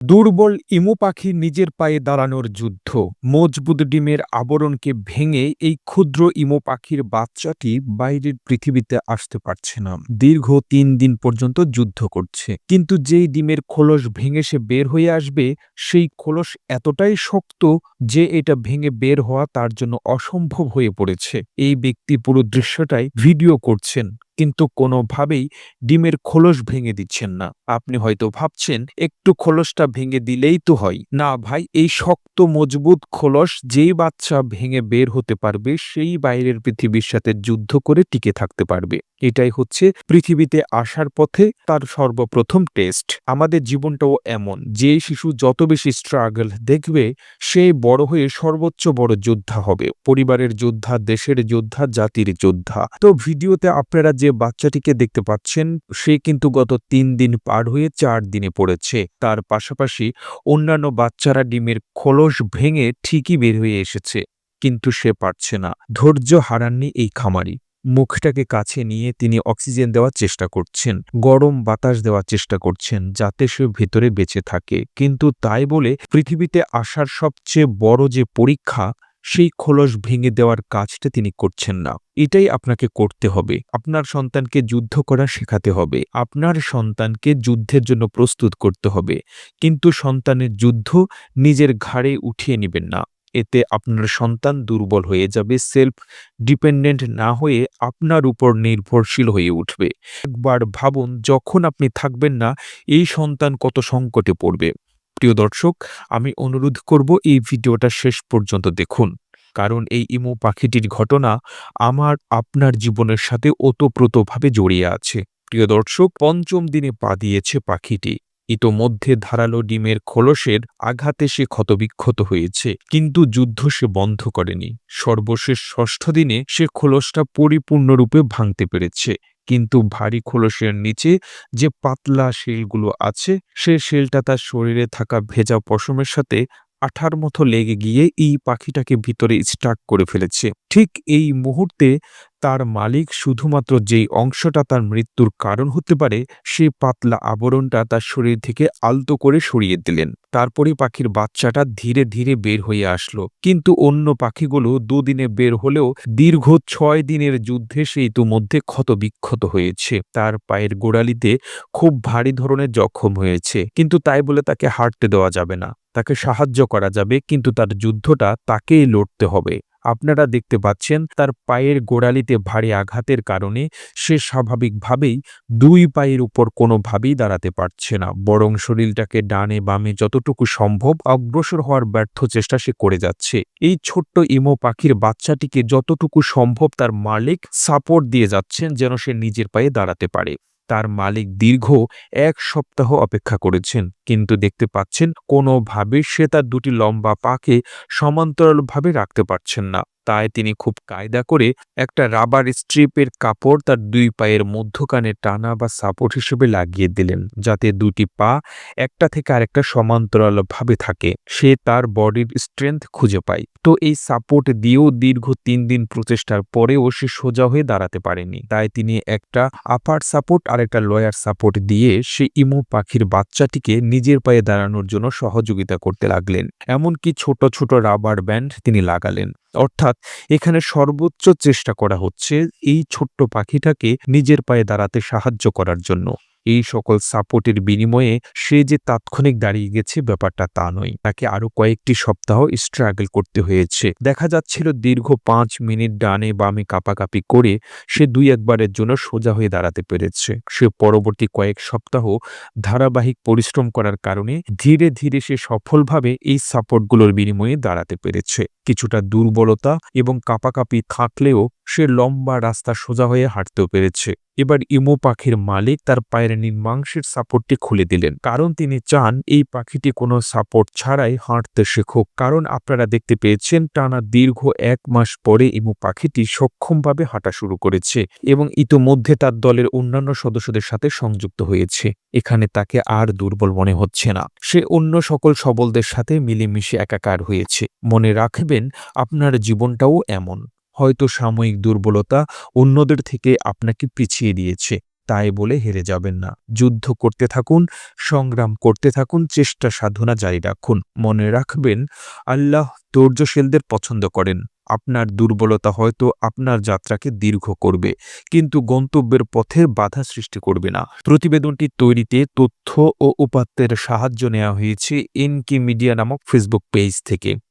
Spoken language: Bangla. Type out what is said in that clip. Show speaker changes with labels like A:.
A: দুর্বল ইমু পাখি নিজের পায়ে দাঁড়ানোর যুদ্ধ। মজবুত ডিমের আবরণকে ভেঙে এই ক্ষুদ্র ইমু পাখির বাচ্চাটি বাইরের পৃথিবীতে আসতে পারছে না। দীর্ঘ তিন দিন পর্যন্ত যুদ্ধ করছে। কিন্তু যেই ডিমের খোলস ভেঙে সে বের হয়ে আসবে, সেই খোলস এতটাই শক্ত যে এটা ভেঙে বের হওয়া তার জন্য অসম্ভব হয়ে পড়েছে। এই ব্যক্তি পুরো দৃশ্যটাই ভিডিও করছেন। কিন্তু কোনোভাবেই ডিমের খোলস ভেঙে দিচ্ছেন না। আপনি হয়তো ভাবছেন, একটু খোলসটা ভেঙে দিলেই তো হয়। না ভাই, এই শক্ত, মজবুত খোলস যেই বাচ্চা ভেঙে বের হতে পারবে, সেই বাইরের পৃথিবীর সাথে যুদ্ধ করে টিকে থাকতে পারবে। এটাই হচ্ছে পৃথিবীতে আসার পথে তার সর্বপ্রথম টেস্ট। আমাদের জীবনটাও এমন, যে শিশু যত বেশি স্ট্রাগল দেখবে, সে বড় হয়ে সর্বোচ্চ বড় যোদ্ধা হবে। পরিবারের যোদ্ধা, দেশের যোদ্ধা, জাতির যোদ্ধা। তো ভিডিওতে আপনারা যে বাচ্চাটিকে দেখতে পাচ্ছেন, সে কিন্তু গত তিন দিন পার হয়ে চার দিনে পড়েছে। তার পাশাপাশি অন্যান্য বাচ্চারা ডিমের খোলস ভেঙে ঠিকই বের হয়ে এসেছে, কিন্তু সে পারছে না। ধৈর্য হারাননি এই খামারি। মুখটাকে কাছে নিয়ে তিনি অক্সিজেন দেওয়ার চেষ্টা করছেন, গরম বাতাস দেওয়ার চেষ্টা করছেন, যাতে সে ভেতরে বেঁচে থাকে। কিন্তু তাই বলে পৃথিবীতে আসার সবচেয়ে বড় যে পরীক্ষা সেই খোলস ভেঙে দেওয়ার কাজটা তিনি করছেন না। এটাই আপনাকে করতে হবে। আপনার সন্তানকে যুদ্ধ করা শেখাতে হবে। আপনার সন্তানকে যুদ্ধের জন্য প্রস্তুত করতে হবে। কিন্তু সন্তানের যুদ্ধ নিজের ঘাড়ে উঠিয়ে নেবেন না। এতে আপনার সন্তান দুর্বল হয়ে যাবে সেলফ ডিপেন্ডেন্ট না হয়ে আপনার উপর নির্ভরশীল হয়ে উঠবে। একবার ভাবুন, যখন আপনি থাকবেন না, এই সন্তান কত সংকটে পড়বে। প্রিয় দর্শক, আমি অনুরোধ করব এই ভিডিওটা শেষ পর্যন্ত দেখুন। কারণ এই ইমু পাখিটির ঘটনা আমার আপনার জীবনের সাথে ওতপ্রোতভাবে জড়িয়ে আছে। প্রিয় দর্শক, পঞ্চম দিনে পা দিয়েছে পাখিটি। ইতোমধ্যে ধারালো ডিমের খোলসের আঘাতে সে ক্ষতবিক্ষত হয়েছে, কিন্তু যুদ্ধ সে বন্ধ করেনি। সর্বশেষ ষষ্ঠ দিনে সে খোলসটা পরিপূর্ণরূপে ভাঙতে পেরেছে। কিন্তু ভারী খোলসের নিচে যে পাতলা শেলগুলো আছে, সে শিলটা তার শরীরে থাকা ভেজা পশমের সাথে আঠার মতো লেগে গিয়ে এই পাখিটাকে ভিতরে স্টাক করে ফেলেছে। ঠিক এই মুহূর্তে তার মালিক শুধুমাত্র যেই অংশটা তার মৃত্যুর কারণ হতে পারে, সে পাতলা আবরণটা তার শরীর থেকে আলতো করে সরিয়ে দিলেন। তারপরে পাখির বাচ্চাটা ধীরে ধীরে বের হয়ে আসলো। কিন্তু অন্য পাখিগুলো দুদিনে বের হলেও দীর্ঘ ছয় দিনের যুদ্ধে সে ইতিমধ্যে ক্ষতবিক্ষত হয়েছে। তার পায়ের গোড়ালিতে খুব ভারী ধরনের জখম হয়েছে। কিন্তু তাই বলে তাকে হাঁটতে দেওয়া যাবে না। তাকে সাহায্য করা যাবে, কিন্তু তার যুদ্ধটা তাকেই লড়তে হবে। আপনারা দেখতে পাচ্ছেন, তার পায়ের গোড়ালিতে ভারী আঘাতের কারণে সে স্বাভাবিকভাবেই দুই পায়ের উপর কোনোভাবেই দাঁড়াতে পারছে না। বরং শরীরটাকে ডানে বামে যতটুকু সম্ভব অগ্রসর হওয়ার ব্যর্থ চেষ্টা সে করে যাচ্ছে। এই ছোট্ট ইমো পাখির বাচ্চাটিকে যতটুকু সম্ভব তার মালিক সাপোর্ট দিয়ে যাচ্ছেন যেন সে নিজের পায়ে দাঁড়াতে পারে। তার মালিক দীর্ঘ এক সপ্তাহ অপেক্ষা করেছেন। কিন্তু দেখতে পাচ্ছেন, কোনোভাবে সে তার দুটি লম্বা পাকে সমান্তরালভাবে রাখতে পারছেন না। তাই তিনি খুব কায়দা করে একটা রাবার স্ট্রিপের কাপড় তার দুই পায়ের মধ্যখানে টানা বা সাপোর্ট হিসেবে লাগিয়ে দিলেন, যাতে দুটি পা একটা থেকে আরেকটা সমান্তরালভাবে থাকে। সে তার বডির স্ট্রেংথ খুঁজে পায়। তো এই সাপোর্ট দিয়েও দীর্ঘ তিন দিন প্রচেষ্টার পরেও সে সোজা হয়ে দাঁড়াতে পারেনি। তাই তিনি একটা আপার সাপোর্ট আর একটা লয়ার সাপোর্ট দিয়ে সে ইমু পাখির বাচ্চাটিকে নিজের পায়ে দাঁড়ানোর জন্য সহযোগিতা করতে লাগলেন। এমনকি ছোট ছোট রাবার ব্যান্ড তিনি লাগালেন। অর্থাৎ এখানে সর্বোচ্চ চেষ্টা করা হচ্ছে এই ছোট্ট পাখিটাকে নিজের পায়ে দাঁড়াতে সাহায্য করার জন্য। এই সকল সাপোর্টের বিনিময়ে সে যে তাৎক্ষণিক দাঁড়িয়ে গেছে ব্যাপারটা তা নয়। তাকে আরও কয়েকটি সপ্তাহ স্ট্রাগল করতে হয়েছে। দেখা যাচ্ছিল দীর্ঘ পাঁচ মিনিট ডানে বামে কাপাকাপি করে সে দুই একবারের জন্য সোজা হয়ে দাঁড়াতে পেরেছে। সে পরবর্তী কয়েক সপ্তাহ ধারাবাহিক পরিশ্রম করার কারণে ধীরে ধীরে সে সফলভাবে এই সাপোর্টগুলোর বিনিময়ে দাঁড়াতে পেরেছে। কিছুটা দুর্বলতা এবং কাপাকাপি থাকলেও সে লম্বা রাস্তা সোজা হয়ে হাঁটতেও পেরেছে। এবার ইমো পাখির মালিক তার পায়ের নির্মাংসের সাপোর্টটি খুলে দিলেন। কারণ তিনি চান এই পাখিটি কোনো সাপোর্ট ছাড়াই হাঁটতে শেখুক। কারণ আপনারা দেখতে পেয়েছেন, টানা দীর্ঘ এক মাস পরে ইমু পাখিটি সক্ষমভাবে হাঁটা শুরু করেছে এবং ইতোমধ্যে তার দলের অন্যান্য সদস্যদের সাথে সংযুক্ত হয়েছে। এখানে তাকে আর দুর্বল মনে হচ্ছে না। সে অন্য সকল সবলদের সাথে মিলেমিশে একাকার হয়েছে। মনে রাখবেন, আপনার জীবনটাও এমন। হয়তো সাময়িক দুর্বলতা অন্যদের থেকে আপনাকে পিছিয়ে দিয়েছে। তাই বলে হেরে যাবেন না। যুদ্ধ করতে থাকুন, সংগ্রাম করতে থাকুন, চেষ্টা সাধনা জারি রাখুন। মনে রাখবেন, আল্লাহ ধৈর্যশীলদের পছন্দ করেন। আপনার দুর্বলতা হয়তো আপনার যাত্রাকে দীর্ঘ করবে, কিন্তু গন্তব্যের পথে বাধা সৃষ্টি করবে না। প্রতিবেদনটি তৈরিতে তথ্য ও উপাত্তের সাহায্য নেওয়া হয়েছে এনকে মিডিয়া নামক ফেসবুক পেজ থেকে।